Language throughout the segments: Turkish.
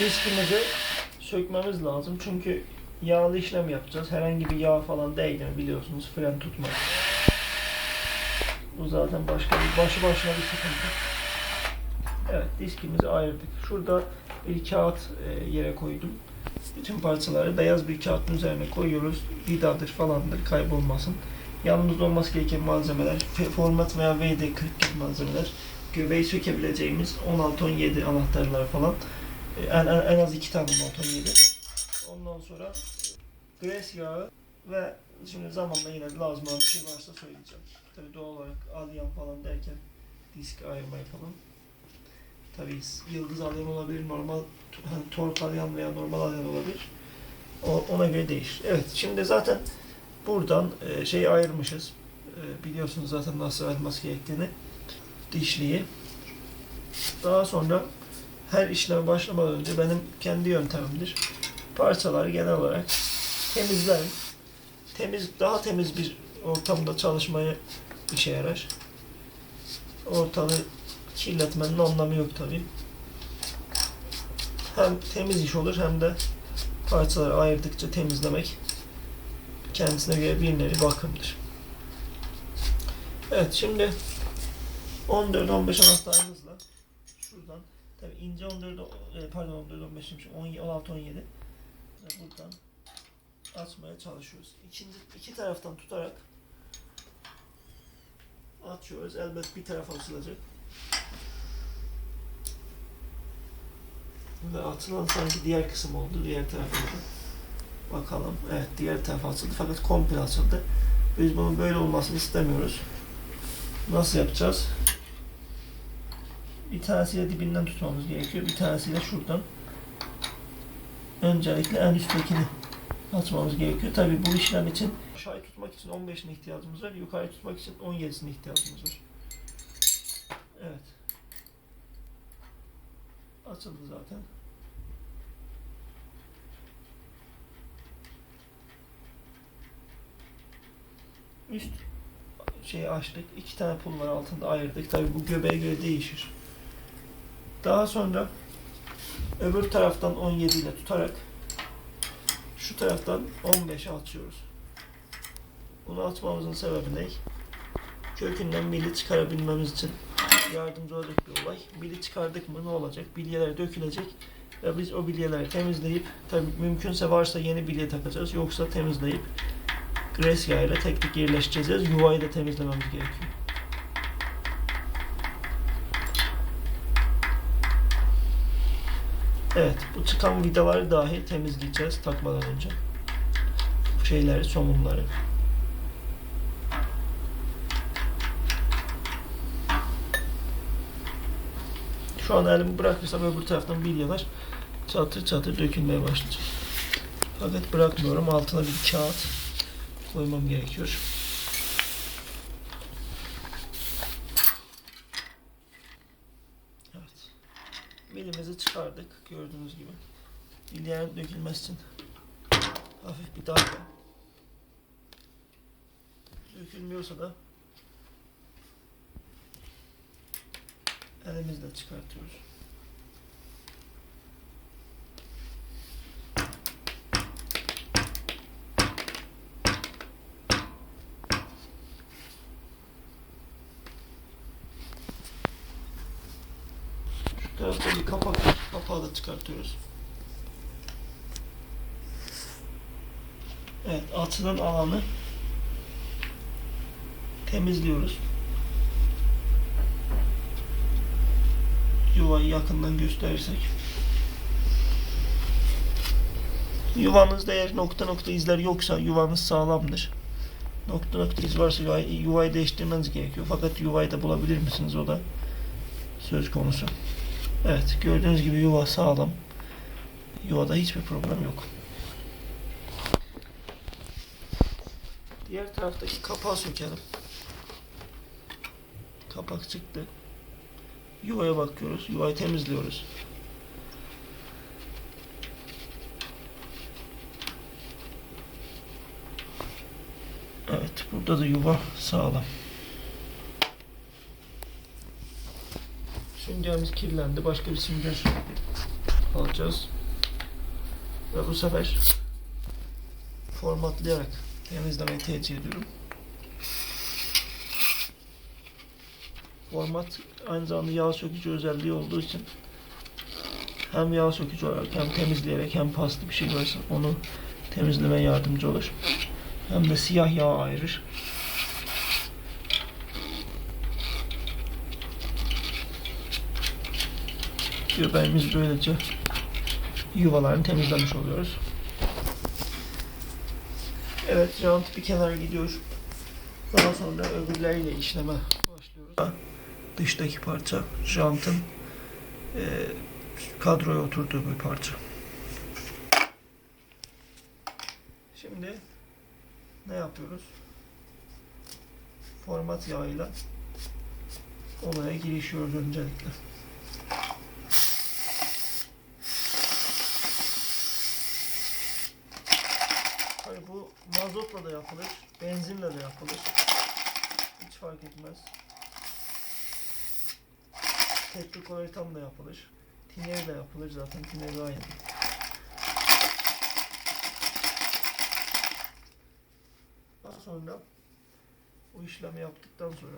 diskimizi sökmemiz lazım. Çünkü yağlı işlem yapacağız. Herhangi bir yağ falan değdi mi biliyorsunuz fren tutmaz. Bu zaten başka bir başı başına bir sıkıntı. Evet diskimizi ayırdık. Şurada bir kağıt e, yere koydum. Bütün parçaları beyaz bir kağıtın üzerine koyuyoruz. Vidadır falandır kaybolmasın. Yanımızda olması gereken malzemeler format veya VD40 gibi malzemeler. Göbeği sökebileceğimiz 16-17 anahtarlar falan. E, En, en, az iki tane 16-17. Ondan sonra e, gres yağı ve şimdi zamanla yine lazım olan bir şey varsa söyleyeceğim. Tabi doğal olarak alyan falan derken disk ayırmayı falan. Tabi yıldız alyan olabilir, normal hani tork alyan veya normal alyan olabilir. O, ona göre değişir. Evet, şimdi zaten buradan e, şeyi ayırmışız. E, biliyorsunuz zaten nasıl ayrılması gerektiğini. Dişliyi. Daha sonra her işleme başlamadan önce benim kendi yöntemimdir. Parçaları genel olarak temizlerim. Temiz, daha temiz bir ortamda çalışmaya işe yarar. Ortalığı kirletmenin anlamı yok tabii. Hem temiz iş olur hem de parçaları ayırdıkça temizlemek kendisine göre bir nevi bakımdır. Evet şimdi 14-15 anahtarımızla tabii ince 14 e, pardon 14 15 demişim 16 17 ve buradan açmaya çalışıyoruz. İkinci iki taraftan tutarak açıyoruz. Elbet bir taraf açılacak. Ve atılan sanki diğer kısım oldu. Diğer tarafa da. Bakalım. Evet diğer taraf açıldı. Fakat komple açıldı. Biz bunun böyle olmasını istemiyoruz. Nasıl yapacağız? Bir tanesiyle dibinden tutmamız gerekiyor. Bir tanesiyle şuradan. Öncelikle en üsttekini açmamız gerekiyor. Tabi bu işlem için aşağıyı tutmak için 15'ine ihtiyacımız var. Yukarıyı tutmak için 17'sine ihtiyacımız var. Evet. Açıldı zaten. Üst şeyi açtık. iki tane pul var altında ayırdık. Tabi bu göbeğe göre değişir. Daha sonra öbür taraftan 17 ile tutarak şu taraftan 15'e açıyoruz. Bunu açmamızın sebebi ne? Kökünden mili çıkarabilmemiz için yardımcı olacak bir olay. Mili çıkardık mı ne olacak? Bilyeler dökülecek ve biz o bilyeleri temizleyip tabi mümkünse varsa yeni bilye takacağız. Yoksa temizleyip gres yağıyla tek tek yerleştireceğiz. Yuvayı da temizlememiz gerekiyor. Evet, bu çıkan vidaları dahi temizleyeceğiz takmadan önce. Bu şeyleri, somunları. Şu an elimi bırakırsam öbür taraftan bilyeler çatır çatır dökülmeye başlayacak. Fakat bırakmıyorum. Altına bir kağıt koymam gerekiyor. Evet. Milimizi çıkardık gördüğünüz gibi. Bilyelerin dökülmesi için hafif bir darbe. Dökülmüyorsa da elimizle çıkartıyoruz. Bir kapak. Kapağı da çıkartıyoruz. Evet, açılan alanı temizliyoruz. Yuvayı yakından gösterirsek. Yuvanızda eğer nokta nokta izler yoksa yuvanız sağlamdır. Nokta nokta iz varsa yuvayı, yuvayı değiştirmeniz gerekiyor. Fakat yuvayı da bulabilir misiniz o da söz konusu. Evet gördüğünüz gibi yuva sağlam. Yuvada hiçbir problem yok. Diğer taraftaki kapağı sökelim. Kapak çıktı. Yuvaya bakıyoruz. Yuvayı temizliyoruz. Evet, burada da yuva sağlam. Süngerimiz kirlendi. Başka bir sünger alacağız. Ve bu sefer formatlayarak temizlemeyi tercih ediyorum. Format aynı zamanda yağ sökücü özelliği olduğu için hem yağ sökücü olarak hem temizleyerek hem paslı bir şey varsa onu temizlemeye yardımcı olur. Hem de siyah yağ ayırır. Göbeğimiz böylece yuvalarını temizlemiş oluyoruz. Evet, jant bir kenara gidiyor. Daha sonra öbürleriyle işleme başlıyoruz. Dıştaki parça jantın e, kadroya oturduğu bir parça. Şimdi ne yapıyoruz? Format yağıyla olaya girişiyoruz öncelikle. Hani bu mazotla da yapılır, benzinle de yapılır. Hiç fark etmez. Tetrikloretan da yapılır. Tiner de yapılır zaten. Tiner aynı. Daha sonra bu işlemi yaptıktan sonra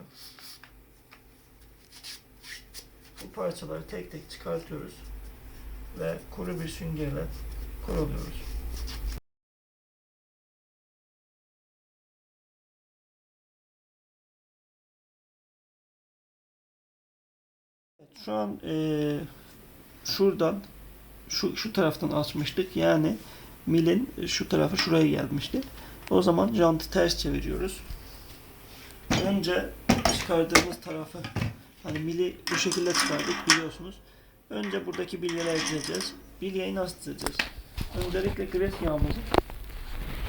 bu parçaları tek tek çıkartıyoruz ve kuru bir süngerle kuruluyoruz. Şu an eee, şuradan şu şu taraftan açmıştık. Yani milin şu tarafı şuraya gelmişti. O zaman jantı ters çeviriyoruz. Önce çıkardığımız tarafı hani mili bu şekilde çıkardık biliyorsunuz. Önce buradaki bilyeleri dizeceğiz. Bilyeyi nasıl dizeceğiz? Öncelikle gres yağımızı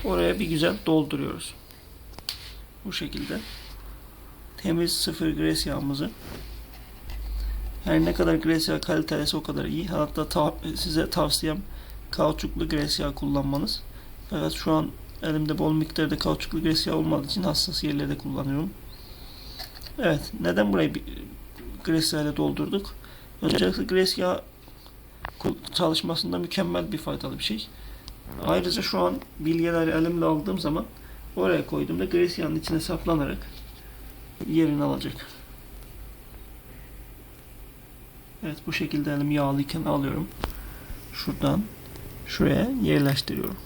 oraya bir güzel dolduruyoruz. Bu şekilde. Temiz sıfır gres yağımızı her ne kadar gres yağı kalitesi o kadar iyi. Hatta ta- size tavsiyem kauçuklu gres yağı kullanmanız. Evet şu an elimde bol miktarda kauçuklu gres yağı olmadığı için hassas yerlerde kullanıyorum. Evet neden burayı bir gres yağıyla doldurduk? Öncelikle gres yağı kul- çalışmasında mükemmel bir faydalı bir şey. Ayrıca şu an bilyeleri elimle aldığım zaman oraya koyduğumda gres yağının içine saplanarak yerini alacak. Evet bu şekilde elim yağlıyken alıyorum. Şuradan şuraya yerleştiriyorum.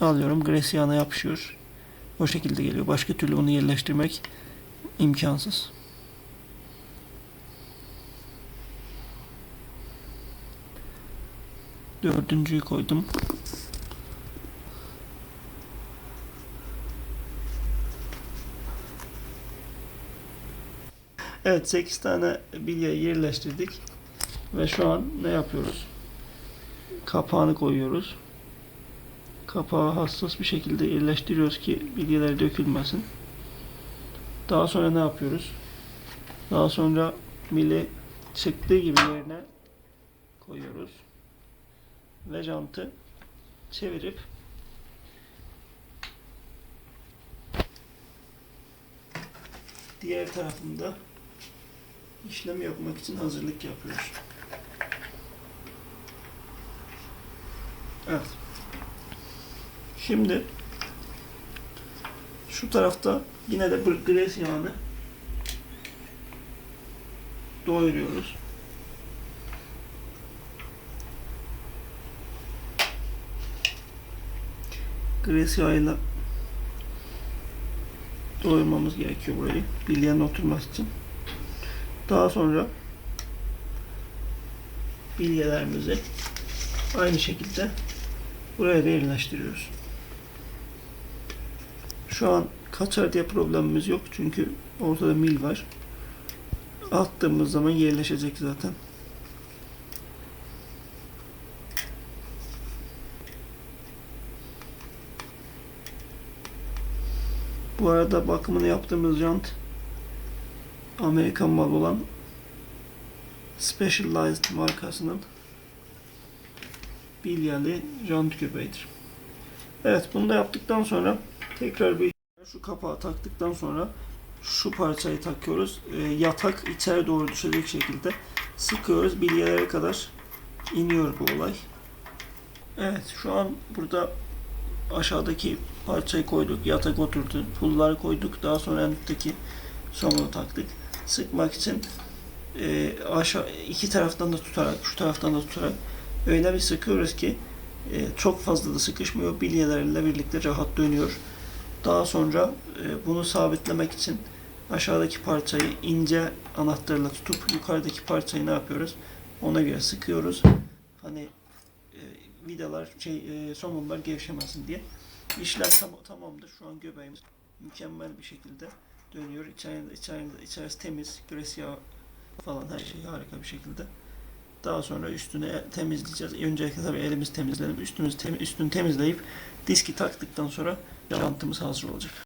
Alıyorum gres yağına yapışıyor. O şekilde geliyor. Başka türlü bunu yerleştirmek imkansız. Dördüncüyü koydum. Evet 8 tane bilye yerleştirdik. Ve şu an ne yapıyoruz? Kapağını koyuyoruz. Kapağı hassas bir şekilde yerleştiriyoruz ki bilyeler dökülmesin. Daha sonra ne yapıyoruz? Daha sonra mili çıktığı gibi yerine koyuyoruz. Ve jantı çevirip diğer tarafında işlemi yapmak için hazırlık yapıyoruz. Evet. Şimdi şu tarafta yine de gres yağını doyuruyoruz. Gres yağıyla doyurmamız gerekiyor burayı. Bilyenin oturması için. Daha sonra bilyelerimizi aynı şekilde buraya da yerleştiriyoruz. Şu an kaçar diye problemimiz yok çünkü ortada mil var. Attığımız zaman yerleşecek zaten. Bu arada bakımını yaptığımız jant Amerikan mal olan Specialized markasının bilyeli jant köpeğidir. Evet bunu da yaptıktan sonra tekrar bir şu kapağı taktıktan sonra şu parçayı takıyoruz. Ee, yatak içeri doğru düşecek şekilde sıkıyoruz bilyelere kadar iniyor bu olay. Evet şu an burada aşağıdaki parçayı koyduk. Yatak oturdu. Pulları koyduk. Daha sonra en üstteki somunu taktık. Sıkmak için e, aşağı iki taraftan da tutarak, şu taraftan da tutarak öyle bir sıkıyoruz ki e, çok fazla da sıkışmıyor. Bilyelerle birlikte rahat dönüyor. Daha sonra e, bunu sabitlemek için aşağıdaki parçayı ince anahtarla tutup yukarıdaki parçayı ne yapıyoruz? Ona göre sıkıyoruz. Hani e, vidalar, şey, e, somunlar gevşemesin diye. İşlem tam, tamamdır. Şu an göbeğimiz mükemmel bir şekilde dönüyor. İçeride, içeride, içerisi temiz. Yağı falan her şey harika bir şekilde. Daha sonra üstüne temizleyeceğiz. Öncelikle tabii elimiz temizlenip üstümüz temi, üstünü temizleyip diski taktıktan sonra jantımız hazır olacak.